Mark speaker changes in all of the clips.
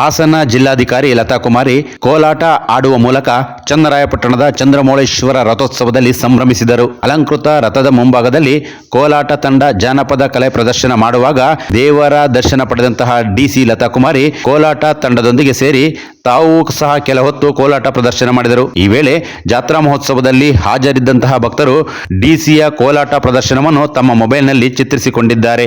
Speaker 1: ಹಾಸನ ಜಿಲ್ಲಾಧಿಕಾರಿ ಲತಾ ಕುಮಾರಿ ಕೋಲಾಟ ಆಡುವ ಮೂಲಕ ಚನ್ನರಾಯಪಟ್ಟಣದ ಚಂದ್ರಮೌಳೇಶ್ವರ ರಥೋತ್ಸವದಲ್ಲಿ ಸಂಭ್ರಮಿಸಿದರು. ಅಲಂಕೃತ ರಥದ ಮುಂಭಾಗದಲ್ಲಿ ಕೋಲಾಟ ತಂಡ ಜಾನಪದ ಕಲೆ ಪ್ರದರ್ಶನ ಮಾಡುವಾಗ ದೇವರ ದರ್ಶನ ಪಡೆದಂತಹ ಡಿಸಿ ಲತಾ ಕುಮಾರಿ ಕೋಲಾಟ ತಂಡದೊಂದಿಗೆ ಸೇರಿ ತಾವು ಸಹ ಕೆಲ ಹೊತ್ತು ಕೋಲಾಟ ಪ್ರದರ್ಶನ ಮಾಡಿದರು. ಈ ವೇಳೆ ಜಾತ್ರಾ ಮಹೋತ್ಸವದಲ್ಲಿ ಹಾಜರಿದ್ದಂತಹ ಭಕ್ತರು ಡಿಸಿಯ ಕೋಲಾಟ ಪ್ರದರ್ಶನವನ್ನು ತಮ್ಮ ಮೊಬೈಲ್ನಲ್ಲಿ ಚಿತ್ರಿಸಿಕೊಂಡಿದ್ದಾರೆ.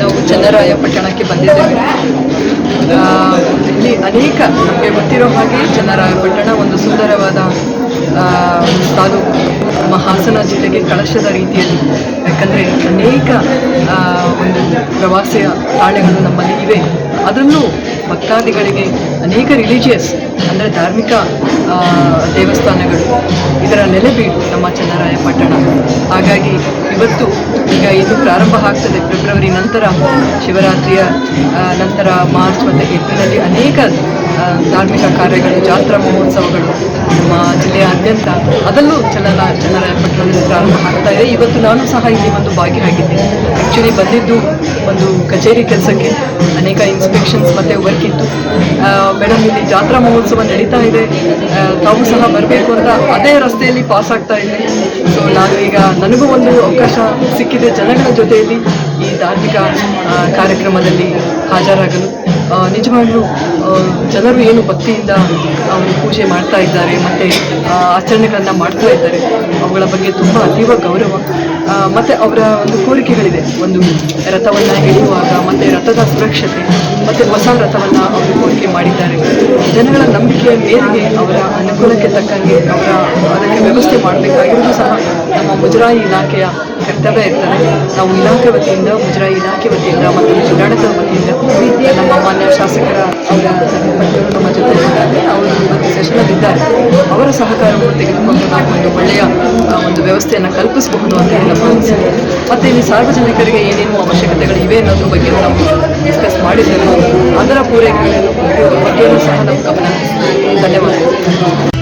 Speaker 2: ನಾವು ಚನ್ನರಾಯಪಟ್ಟಣಕ್ಕೆ ಬಂದಿದ್ದೇವೆ. ಆ, ಇಲ್ಲಿ ಅನೇಕ ನಮಗೆ ಗೊತ್ತಿರೋ ಹಾಗೆ ಚನ್ನರಾಯಪಟ್ಟಣ ಒಂದು ಸುಂದರವಾದ ತಾಲೂಕು. ನಮ್ಮ ಹಾಸನ ಜಿಲ್ಲೆಗೆ ಕಳಶದ ರೀತಿಯಲ್ಲಿ. ಯಾಕಂದರೆ ಅನೇಕ ಒಂದು ಪ್ರವಾಸಿಯ ತಾಣಗಳು ನಮ್ಮಲ್ಲಿ ಇವೆ. ಅದರಲ್ಲೂ ಭಕ್ತಾದಿಗಳಿಗೆ ಅನೇಕ ರಿಲಿಜಿಯಸ್ ಅಂದರೆ ಧಾರ್ಮಿಕ ದೇವಸ್ಥಾನಗಳು ಇದರ ನೆಲೆಬೀಡು ನಮ್ಮ ಚನ್ನರಾಯಪಟ್ಟಣ. ಹಾಗಾಗಿ ಇವತ್ತು ಈಗ ಇದು ಪ್ರಾರಂಭ ಆಗ್ತದೆ ಫೆಬ್ರವರಿ ನಂತರ ಶಿವರಾತ್ರಿಯ ನಂತರ ಮಾರ್ಚ್ ಮತ್ತು ಏಪ್ರಿಲಲ್ಲಿ ಅನೇಕ ಧಾರ್ಮಿಕ ಕಾರ್ಯಗಳು, ಜಾತ್ರಾ ಮಹೋತ್ಸವಗಳು ನಮ್ಮ ಜಿಲ್ಲೆಯಾದ್ಯಂತ ಅದರಲ್ಲೂ ಜನರ ಪಟ್ಟಣದಲ್ಲಿ ಪ್ರಾರಂಭ ಆಗ್ತಾ ಇದೆ. ಇವತ್ತು ನಾನು ಸಹ ಇಲ್ಲಿ ಒಂದು ಭಾಗಿಯಾಗಿದ್ದೆ ಆ್ಯಕ್ಚುಲಿ ಬಂದಿದ್ದು ಒಂದು ಕಚೇರಿ ಕೆಲಸಕ್ಕೆ ಅನೇಕ ಇನ್ಸ್ಪೆಕ್ಷನ್ಸ್ ಮತ್ತು ವರ್ಕ್ ಇತ್ತು. ಮೇಡಮ್ ಇಲ್ಲಿ ಜಾತ್ರಾ ಮಹೋತ್ಸವ ನಡೀತಾ ಇದೆ. ತಾವು ಸಹ ಬರಬೇಕು ಅಂತ ಅದೇ ರಸ್ತೆಯಲ್ಲಿ ಪಾಸ್ ಆಗ್ತಾ ಇದೆ. ಸೊ ನಾನು ಈಗ ನನಗೂ ಒಂದು ಅವಕಾಶ ಸಿಕ್ಕಿದೆ ಜನಗಳ ಜೊತೆಯಲ್ಲಿ ಈ ಧಾರ್ಮಿಕ ಕಾರ್ಯಕ್ರಮದಲ್ಲಿ ಹಾಜರಾಗಲು. ನಿಜವಾಗ್ಲೂ ಜನರು ಏನು ಭಕ್ತಿಯಿಂದ ಅವರು ಪೂಜೆ ಮಾಡ್ತಾ ಇದ್ದಾರೆ, ಮತ್ತು ಆಚರಣೆಗಳನ್ನು ಮಾಡ್ತಾ ಇದ್ದಾರೆ, ಅವುಗಳ ಬಗ್ಗೆ ತುಂಬ ಅತೀವ ಗೌರವ. ಮತ್ತು ಅವರ ಒಂದು ಕೋರಿಕೆಗಳಿದೆ. ಒಂದು ರಥವನ್ನು ಎಳೆಯುವಾಗ, ಮತ್ತು ರಥದ ಸುರಕ್ಷತೆ, ಮತ್ತು ಹೊಸ ರಥವನ್ನು ಅವರು ಕೋರಿಕೆ ಮಾಡಿದ್ದಾರೆ. ಜನಗಳ ನಂಬಿಕೆಯ ಮೇರೆಗೆ ಅವರ ಅನುಕೂಲಕ್ಕೆ ತಕ್ಕಂಗೆ ಅವರ, ಅದಕ್ಕೆ ವ್ಯವಸ್ಥೆ ಮಾಡಬೇಕಾಗಿರೋದು ಸಹ ನಮ್ಮ ಮುಜರಾಯಿ ಇಲಾಖೆಯ ಕರ್ತವ್ಯ ಇರ್ತದೆ. ನಾವು ಇಲಾಖೆ ವತಿಯಿಂದ, ಮುಜರಾಯಿ ಇಲಾಖೆ ವತಿಯಿಂದ, ಮತ್ತು ಜಿಲ್ಲಾಡಳಿತದ ವತಿಯಿಂದ ಶಾಸಕರ ಅವರ ಅವರು ಅವರ ಸಹಕಾರವನ್ನು ತೆಗೆದುಕೊಂಡು ನಾವು ಒಂದು ಒಳ್ಳೆಯ ಒಂದು ವ್ಯವಸ್ಥೆಯನ್ನು ಕಲ್ಪಿಸಬಹುದು ಅಂತ ಹೇಳಿ ನಮ್ಮ ಮತ್ತು ಇಲ್ಲಿ ಸಾರ್ವಜನಿಕರಿಗೆ ಏನೇನು ಅವಶ್ಯಕತೆಗಳು ಇವೆ ಅನ್ನೋದ್ರ ಬಗ್ಗೆ ನಾವು ಡಿಸ್ಕಸ್ ಮಾಡಿದ್ದೇವೆ ಅದರ ಪೂರೈಕೆಗಳನ್ನು ಬಗ್ಗೆಯೂ ಸಹ ನಾವು ಗಮನ. ಧನ್ಯವಾದಗಳು.